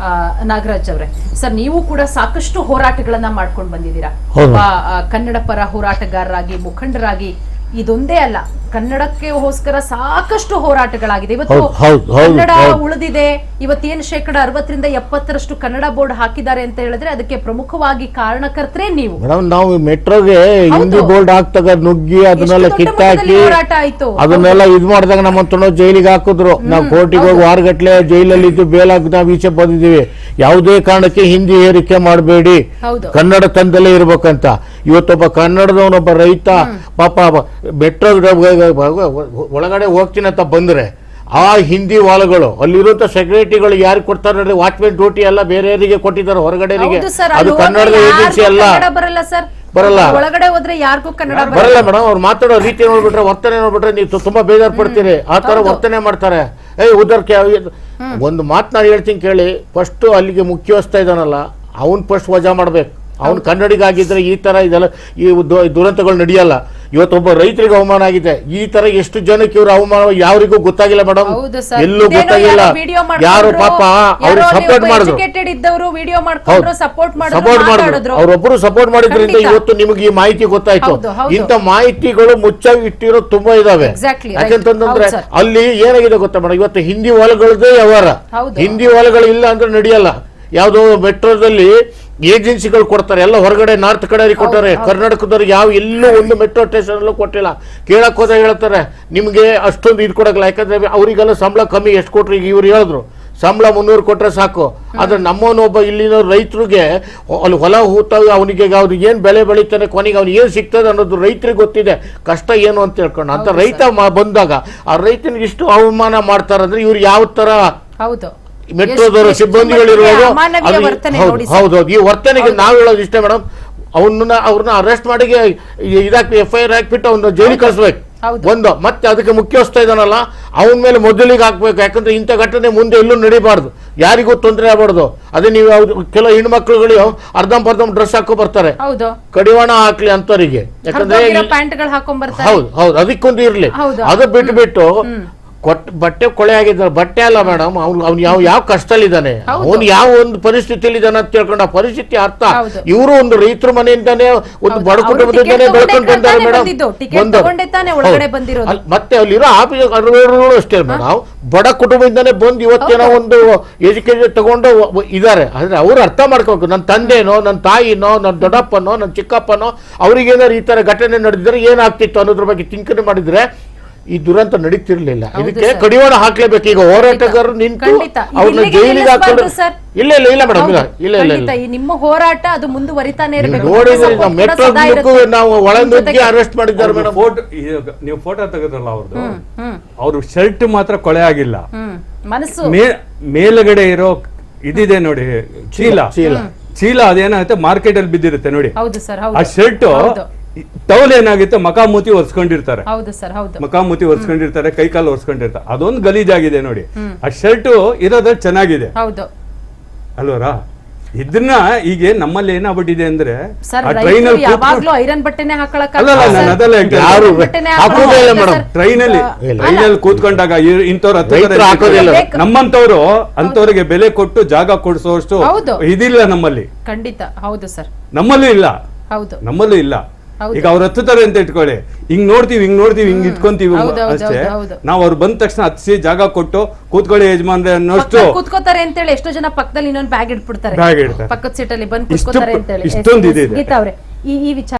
ಆ, ನಾಗರಾಜ್ ಅವರೇ. ಸರ್ ನೀವು ಕೂಡ ಸಾಕಷ್ಟು ಹೋರಾಟಗಳನ್ನ ಮಾಡ್ಕೊಂಡು ಬಂದಿದ್ದೀರಾ. ಒಬ್ಬ ಕನ್ನಡ ಪರ ಹೋರಾಟಗಾರರಾಗಿ ಮುಖಂಡರಾಗಿ ಇದೊಂದೇ ಅಲ್ಲ ಕನ್ನಡಕ್ಕೆ ಹೋಸ್ಕರ ಸಾಕಷ್ಟು ಹೋರಾಟಗಳಾಗಿದೆ. ಇವತ್ತು ಕನ್ನಡ. ಉಳಿದಿದೆ. ಇವತ್ತೇನು ಶೇಕಡ ಅರವತ್ತರಿಂದ ಎಪ್ಪತ್ತರಷ್ಟು ಕನ್ನಡ ಬೋರ್ಡ್ ಹಾಕಿದ್ದಾರೆ ಅಂತ ಹೇಳಿದ್ರೆ ಅದಕ್ಕೆ ಪ್ರಮುಖವಾಗಿ ಕಾರಣಕರ್ತರೆ ನೀವು. ಮೇಡಮ್ ನಾವು ಮೆಟ್ರೋಗೆ ಹಿಂದಿ ಬೋರ್ಡ್ ಹಾಕ್ತಾಗ ನುಗ್ಗಿ ಅದನ್ನೆಲ್ಲ ಕಿತ್ತಾಕಿ ಹೋರಾಟ ಆಯ್ತು. ಅದನ್ನೆಲ್ಲ ಇದ್ ಮಾಡಿದಾಗ ನಮ್ಮ ತೊಗೊಂಡು ಜೈಲಿಗೆ ಹಾಕಿದ್ರು. ನಾವು ಕೋರ್ಟಿಗೆ ಹೋಗಿ ವಾರಗಟ್ಲೆ ಜೈಲಲ್ಲಿ ಇದ್ದು ಬೇಲ್ ಹಾಕಿ ನಾವು ಈಚೆ ಬಂದಿದ್ದೀವಿ. ಯಾವುದೇ ಕಾರಣಕ್ಕೆ ಹಿಂದಿ ಏರಿಕೆ ಮಾಡಬೇಡಿ. ಕನ್ನಡ ತಂದಲ್ಲೇ ಇರ್ಬೇಕಂತ. ಇವತ್ತೊಬ್ಬ ಕನ್ನಡದವನೊಬ್ಬ ರೈತ ಪಾಪ ಮೆಟ್ರೋ ಒಳಗಡೆ ಹೋಗ್ತೀನಿ ಅಂತ ಬಂದ್ರೆ ಆ ಹಿಂದಿ ವಾಲ್ಗಳು ಅಲ್ಲಿರುವಂತ ಸೆಕ್ರೆಟರಿಗಳು ಯಾರು ಕೊಡ್ತಾರೆ ನೋಡಿ ವಾಚ್ಮೆನ್ ಡ್ಯೂಟಿ ಎಲ್ಲ ಬೇರೆಯವರಿಗೆ ಕೊಟ್ಟಿದ್ದಾರೆ ಹೌದು ಅದು ಕನ್ನಡದ ಏಜೆನ್ಸಿ ಅಲ್ಲ. ಬರಲ್ಲ. ಒಳಗಡೆ ಹೋದ್ರೆ ಯಾರಿಗೂ ಕನ್ನಡ ಬರಲ್ಲ. ಮೇಡಮ್ ಅವ್ರು ಮಾತಾಡೋ ರೀತಿ ನೋಡ್ಬಿಟ್ರೆ ವರ್ತನೆ ನೋಡ್ಬಿಟ್ರೆ ನೀವು ತುಂಬಾ ಬೇಜಾರು ಪಡ್ತೀರಿ. ಆ ತರ ವರ್ತನೆ ಮಾಡ್ತಾರೆ. ಏ ಉದರ್ಕೆ ಒಂದು ಮಾತು ನಾನು ಹೇಳ್ತೀನಿ ಕೇಳಿ ಫಸ್ಟ್ ಅಲ್ಲಿಗೆ ಮುಖ್ಯಸ್ಥೆ ಇದಾನಲ್ಲ ಅವನ್ ಫಸ್ಟ್ ವಜಾ ಮಾಡ್ಬೇಕು. ಅವ್ನು ಕನ್ನಡಿಗಾಗಿದ್ರೆ ಈ ತರ ಇದೆಲ್ಲ ಈ ದುರಂತಗಳು ನಡೆಯಲ್ಲ. ಇವತ್ತೊಬ್ಬ ರೈತರಿಗೆ ಅವಮಾನ ಆಗಿದೆ. ಈ ತರ ಎಷ್ಟು ಜನಕ್ಕೆ ಇವ್ರ ಅವಮಾನ ಯಾರಿಗೂ ಗೊತ್ತಾಗಿಲ್ಲ ಮೇಡಮ್ ಎಲ್ಲೂ ಗೊತ್ತಾಗಿಲ್ಲ. ಯಾರು ಪಾಪ ಅವ್ರಿಗೆ ಸಪೋರ್ಟ್ ಮಾಡಿದ್ರು. ಸಪೋರ್ಟ್ ಮಾಡಿದ್ರು ಅವರೊಬ್ಬರು ಸಪೋರ್ಟ್ ಮಾಡಿದ್ರಿಂದ ಇವತ್ತು ನಿಮಗೆ ಈ ಮಾಹಿತಿ ಗೊತ್ತಾಯ್ತು. ಇಂಥ ಮಾಹಿತಿಗಳು ಮುಚ್ಚಾಗಿ ಇಟ್ಟಿರೋ ತುಂಬಾ ಇದಾವೆ. ಯಾಕಂತಂದ್ರೆ ಅಲ್ಲಿ ಏನಾಗಿದೆ ಗೊತ್ತಾ ಮೇಡಮ್ ಇವತ್ತು ಹಿಂದಿ ಹೊಲಗಳದೇ ವ್ಯವಹಾರ. ಹಿಂದಿ. ಹೊಲಗಳು ಇಲ್ಲ ಅಂದ್ರೆ ನಡೆಯಲ್ಲ. ಯಾವ್ದೋ ಮೆಟ್ರೋದಲ್ಲಿ ಏಜೆನ್ಸಿಗಳು ಕೊಡ್ತಾರೆ ಎಲ್ಲ ಹೊರಗಡೆ ನಾರ್ತ್ ಕಡೆ ಕೊಟ್ಟಾರೆ ಕರ್ನಾಟಕದವ್ರಿಗೆ ಯಾವ ಎಲ್ಲೂ ಒಂದು ಮೆಟ್ರೋ ಸ್ಟೇಷನ್ ಅಲ್ಲೂ ಕೊಟ್ಟಿಲ್ಲ. ಕೇಳಕ್ ಹೋದಾಗ ಹೇಳ್ತಾರೆ ನಿಮಗೆ ಅಷ್ಟೊಂದು ಇದು ಕೊಡಕ್ಲ ಯಾಕಂದ್ರೆ ಅವರಿಗೆಲ್ಲ ಸಂಬಳ ಕಮ್ಮಿ ಎಷ್ಟು ಕೊಟ್ರಿ ಈಗ ಇವ್ರು ಹೇಳಿದ್ರು. ಸಂಬಳ ಮುನ್ನೂರು ಕೊಟ್ಟರೆ ಸಾಕು. ಆದ್ರೆ ನಮ್ಮವನೊಬ್ಬ ಇಲ್ಲಿನ ರೈತರಿಗೆ ಅಲ್ಲಿ ಹೊಲ ಹೂತಾಗ ಅವನಿಗೆ ಅವ್ನಿಗೆ ಏನು ಬೆಳೆ ಬೆಳಿತಾನೆ ಕೊನೆಗೆ ಅವ್ನಿಗೆ ಏನು ಸಿಗ್ತದೆ ಅನ್ನೋದು ರೈತರಿಗೆ ಗೊತ್ತಿದೆ. ಕಷ್ಟ ಏನು ಅಂತ ಹೇಳ್ಕೊಂಡು ಅಂತ ರೈತ ಬಂದಾಗ ಆ ರೈತನಿಗೆ ಇಷ್ಟು ಅವಮಾನ ಮಾಡ್ತಾರಂದ್ರೆ ಇವ್ರು ಯಾವ ತರ ಹೌದು. ಮೆಟ್ರೋದವರು ಸಿಬ್ಬಂದಿಗಳಿರುವಾಗ ಹೌದೌದು ಹೌದು ನೋಡಿ ಹೌದು ಹೌದು. ಈ ವರ್ತನೆಗೆ ನಾವು ಹೇಳೋದು ಇಷ್ಟೇ ಮೇಡಮ್ ಅವನ್ನ ಅವ್ರನ್ನ ಅರೆಸ್ಟ್ ಮಾಡಿ ಇದಾಕಿ ಎಫ್ ಐ ಆರ್ ಹಾಕ್ಬಿಟ್ಟು ಅವ್ನ ಜೈಲಿಗೆ ಕಳಿಸ್ಬೇಕು. ಒಂದು. ಮತ್ತೆ ಅದಕ್ಕೆ ಮುಖ್ಯಸ್ಥ ಇದಾನಲ್ಲ ಅವನ ಮೇಲೆ ಮೊದಲಿಗೆ ಹಾಕ್ಬೇಕು. ಯಾಕಂದ್ರೆ ಇಂಥ ಘಟನೆ ಮುಂದೆ ಎಲ್ಲೂ ನಡಿಬಾರ್ದು. ಯಾರಿಗೂ ತೊಂದರೆ ಆಗ್ಬಾರ್ದು. ಅದೇ ನೀವು ಕೆಲವು ಹೆಣ್ಮಕ್ಳುಗಳು ಅರ್ಧಂಬರ್ಧಂ ಡ್ರೆಸ್ ಹಾಕೋ ಬರ್ತಾರೆ. ಕಡಿವಾಣ ಹಾಕ್ಲಿ ಅಂತವರಿಗೆ. ಯಾಕಂದ್ರೆ ಹೌದು ಹೌದು. ಅದಕ್ಕೊಂದು ಇರ್ಲಿ. ಅದು ಬಿಟ್ಟು ಬಿಟ್ಟು ಕೊಟ್ ಬಟ್ಟೆ ಕೊಳೆ ಆಗಿದ್ದಾರೆ ಬಟ್ಟೆ ಅಲ್ಲ ಮೇಡಮ್ ಅವ್ನು ಅವ್ನು ಯಾವ ಯಾವ ಕಷ್ಟದಲ್ಲಿದ್ದಾನೆ. ಅವ್ನು ಯಾವ ಒಂದು ಪರಿಸ್ಥಿತಿಯಲ್ಲಿ ಇದ್ದಾನೆ ಅಂತ ತಿಳ್ಕೊಂಡು. ಆ ಪರಿಸ್ಥಿತಿ ಅರ್ಥ. ಇವರು ಒಂದು ರೈತರ ಮನೆಯಿಂದಾನೆ ಒಂದು ಬಡ ಕುಟುಂಬದಿಂದಾನೆ ಬೆಳ್ಕೊಂಡು ಬಂದಾರೆ ಮೇಡಮ್. ಮತ್ತೆ ಅಲ್ಲಿರೋ ಆಫೀಸ್ ಅಷ್ಟೇ ಮೇಡಮ್. ಬಡ ಕುಟುಂಬದಿಂದಾನೆ ಬಂದು ಇವತ್ತೇನೋ ಒಂದು ಎಜುಕೇಶನ್ ತಗೊಂಡು ಇದ್ದಾರೆ. ಇದಾರೆ ಆದ್ರೆ ಅವ್ರು ಅರ್ಥ ಮಾಡ್ಕೋಬೇಕು. ನನ್ನ ತಂದೆನೋ ನನ್ನ ತಾಯಿನೋ ನನ್ನ ದೊಡ್ಡಪ್ಪನೋ ನನ್ನ ಚಿಕ್ಕಪ್ಪನೋ ಅವ್ರಿಗೇನಾದ್ರು ಈ ತರ ಘಟನೆ ನಡೆದಿದ್ರೆ ಏನಾಗ್ತಿತ್ತು ಅನ್ನೋದ್ರ ಬಗ್ಗೆ ಚಿಂತನೆ ಮಾಡಿದ್ರೆ ಈ ದುರಂತ ನಡೀತಿರ್ಲಿಲ್ಲ. ಇದಕ್ಕೆ. ಕಡಿವಾಣ ಹಾಕ್ಲೇಬೇಕು. ಈಗ ಹೋರಾಟಗಾರರು ನಿಂತು ಖಂಡಿತ. ಅವ್ರನ್ನ ಜೈಲಿಗೆ ಹಾಕೊಂಡು ಸರ್. ಇಲ್ಲ ಇಲ್ಲ ಇಲ್ಲ ಮೇಡಮ್ ಇಲ್ಲ ಇಲ್ಲ ಇಲ್ಲ ನಿಮ್ಮ ಹೋರಾಟ ಅದು ಮುಂದುವರಿತಾನೆ ಇರಬೇಕು. ನೋಡಿದ್ರೆ ನಾವು ಮೆಟ್ರೋ ನಾವು ಒಳ ನುಗ್ಗಿ ಅರೆಸ್ಟ್ ಮಾಡಿದ್ದಾರೆ ಮೇಡಮ್. ಫೋಟೋ ನೀವು ಫೋಟೋ ತೆಗೆದ್ರಲ್ಲ ಅವ್ರದ್ದು ಅವ್ರು ಶರ್ಟ್ ಮಾತ್ರ ಕೊಳೆ ಆಗಿಲ್ಲ. ಮನಸ್ಸು. ಮೇಲ್ಗಡೆ ಇರೋ ಇದಿದೆ ನೋಡಿ ಚೀಲ. ಚೀಲ. ಚೀಲ ಅದೇನಾಗುತ್ತೆ ಮಾರ್ಕೆಟ್ ಅಲ್ಲಿ ಬಿದ್ದಿರುತ್ತೆ ನೋಡಿ. ಹೌದು ಸರ್ ಆ ಶರ್ಟ್ ಟವಲ್ ಏನಾಗುತ್ತೆ? ಮಕಾಮೂತಿ ಒರ್ಸ್ಕೊಂಡಿರ್ತಾರೆ. ಹೌದು ಸರ್ ಹೌದು. ಮಕಾಮೂತಿ ಒರ್ಸ್ಕೊಂಡಿರ್ತಾರೆ ಕೈ ಕಾಲು ಒರ್ಸ್ಕೊಂಡಿರ್ತಾರೆ. ಅದೊಂದು ಗಲೀಜಾಗಿದೆ ನೋಡಿ. ಆ ಶರ್ಟ್ ಇರೋದ್ರ ಚೆನ್ನಾಗಿದೆ. ಹೌದು. ಅಲ್ವರಾ? ಇದನ್ನ ಈಗ ನಮ್ಮಲ್ಲಿ ಏನಾಗ್ಬಿಟ್ಟಿದೆ ಅಂದ್ರೆ ಆ ಟ್ರೈನ್ ಅಲ್ಲಿ ಯಾವಾಗ್ಲೂ ಐರನ್ ಬಟ್ಟೆನೆ ಹಾಕೊಳಕ್ ಅಲ್ಲ, ಅಲ್ಲ, ನಾನು ಅದಲ್ಲ ಯಾರು ಬಟ್ಟೆನೇ ಹಾಕೋದೇ ಇಲ್ಲ ಹಾಕೊಳ್ಳೋದು ಮೇಡಮ್. ಸರ್. ಟ್ರೈನ್ ಅಲ್ಲಿ. ಟ್ರೈನ್ ಅಲ್ಲಿ ಕೂತ್ಕೊಂಡಾಗ ಇಂಥವ್ರ. ನಮ್ಮಂತವ್ರು ಅಂತವ್ರಿಗೆ ಬೆಲೆ ಕೊಟ್ಟು ಜಾಗ ಕೊಡಿಸೋಷ್ಟು ಇದಿಲ್ಲ ನಮ್ಮಲ್ಲಿ. ಖಂಡಿತ. ಹೌದು ಸರ್. ನಮ್ಮಲ್ಲೂ ಇಲ್ಲ. ಹೌದು. ನಮ್ಮಲ್ಲೂ ಇಲ್ಲ. ಈಗ ಅವ್ರು ಹತ್ತುತ್ತಾರೆ ಅಂತ ಇಟ್ಕೊಳ್ಳಿ. ಹಿಂಗ್ ನೋಡ್ತೀವಿ ಹಿಂಗ್ ನೋಡ್ತೀವಿ ಹಿಂಗ್ ಇಟ್ಕೊಂತೀವಿ ಅಷ್ಟೇ. ನಾವ್ ಅವ್ರು ಬಂದ ತಕ್ಷಣ ಹತ್ಸಿ ಜಾಗ ಕೊಟ್ಟು ಕೂತ್ಕೊಳ್ಳಿ ಯಜಮಾನ್ರೆ ಅನ್ನೋಷ್ಟು ಕೂತ್ಕೋತಾರೆ ಅಂತ ಹೇಳಿ ಎಷ್ಟೋ ಜನ ಪಕ್ಕದಲ್ಲಿ ಇನ್ನೊಂದು ಬ್ಯಾಗ್ ಇಟ್ಬಿಡ್ತಾರೆ. ಬ್ಯಾಗ್ ಇಡ್ತಾರೆ. ಪಕ್ಕದ ಸೀಟಲ್ಲಿ ಬಂದು ಕೂತ್ಕೋತಾರೆ ಅಂತೇಳಿ. ಇಷ್ಟೊಂದು ಇದೆ ಈ ವಿಚಾರ